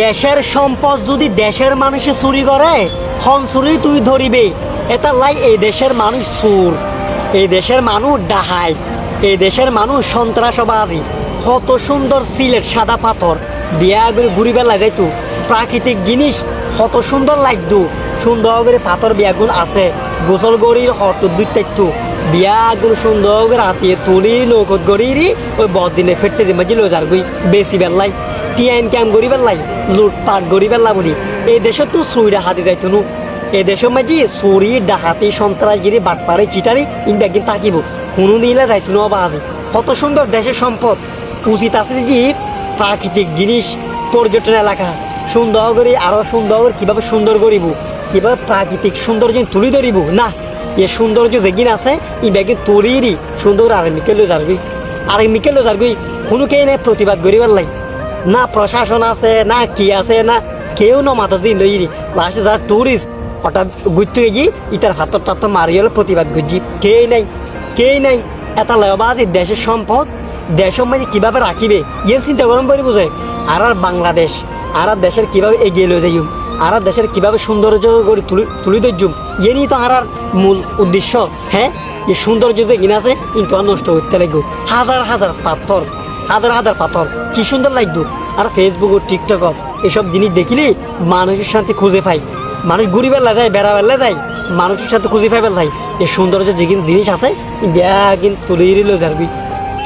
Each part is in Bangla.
দেশের সম্পদ যদি দেশের মানুষে চুরি করে, হন চুরি তুই ধরিবে। এটা লাই এই দেশের মানুষ চুর। এই দেশের মানুষ ডাহাই। এই দেশের মানুষ সন্ত্রাসবাদী। কত সুন্দর সিলেট সাদা পাথর। বিয়া করে ঘুরি বেলা যাইতো প্রাকৃতিক জিনিস কত সুন্দর লাগতো সুন্দর করে পাথর বিয়াগুন আছে। গোসল গড়ির হট দুই থাকতো বিয়াগুলো সুন্দর করে হাতিয়ে তুলি নৌকত গড়িরি, ওই বদিনে ফেটে মাঝে লো যার গই। বেশি বেল্লাই টিয়াইন ক্যাম গড়ি বেল্লাই লুটপাট গড়ি বেল্লা বলি এই দেশে তো সুইরা হাতি যাইতো নু এই দেশের মাঝে চুরি ডাহাতি সন্ত্রাসগিরি বাটপাড়ে চিটারি ইন্ডিয়া কিন্তু তাকিব কোনো নিলে যাইতো না বাজে কত সুন্দর দেশের সম্পদ উচিত আছে যে প্রাকৃতিক জিনিস পর্যটন এলাকা সুন্দর করে আরও সুন্দর কীভাবে সুন্দর করিব কীভাবে প্রাকৃতিক সৌন্দর্য তুলি ধরিব না এ সৌন্দর্য যেগিন আছে ই ব্যাগে তুলিরই সুন্দর আর মিকেলো যারবি আর মিকেলো যারবি কোনো কে নাই প্রতিবাদ করিবার লাই না প্রশাসন আছে, না কি আছে, না কেউ ন মাথা দিন লাস্টে যারা টুরিস্ট হঠাৎ ঘুরতে গিয়ে ইটার হাতর টাতর মারি হলে, প্রতিবাদ করছি। কে নাই কে নাই। এটা লয়বাজি দেশের সম্পদ, দেশের মাঝে কীভাবে রাখিবে? ইয়ে চিন্তা গরম করে বুঝে। আর আর বাংলাদেশ, আর আর দেশের কীভাবে এগিয়ে লয়ে যাইম? আর আর দেশের কীভাবে সৌন্দর্য করে তুলি তুলি ধরছুম? ইয়ে নিয়ে তো আর আর মূল উদ্দেশ্য হ্যাঁ? এই সৌন্দর্য যে কিনা আছে, কিন্তু নষ্ট করতে লাগবে। হাজার হাজার পাথর। হাজার হাজার পাথর। কি সুন্দর লাগতো আর ফেসবুক ও টিকটক এসব জিনিস দেখিলে মানুষের শান্তি খুঁজে পাই। মানুষ ঘুরি বেলা যায় বেড়া বেলা যায়, মানুষের সাথে খুঁজে পাই বেলাই এই সৌন্দর্য যে জিনিস আছে ইন্ডিয়া কিন তুলে লো যারবি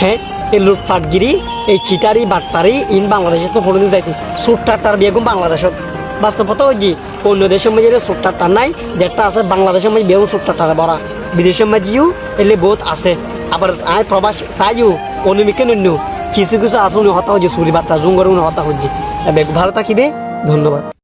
হ্যাঁ এই লুটফাটগিরি এই চিটারি, বাটপারি, ইন বাংলাদেশে তো পড়ে যাইতো সুটটার গুম বাংলাদেশত বাস্তবতা ওই যে, অন্য দেশের মধ্যে সুটটার নাই, যেটা আছে বাংলাদেশের মধ্যে বেউ সুটটার ভরা বিদেশের মাঝেও এলে বহুত আছে। আবার আয় প্রবাস চাইও অনুমিকে নন্য। কিছু কিছু আসুন হতা হচ্ছে সুরি বার্তা জুঙ্গর হতা হচ্ছে। ভালো থাকিবে ধন্যবাদ।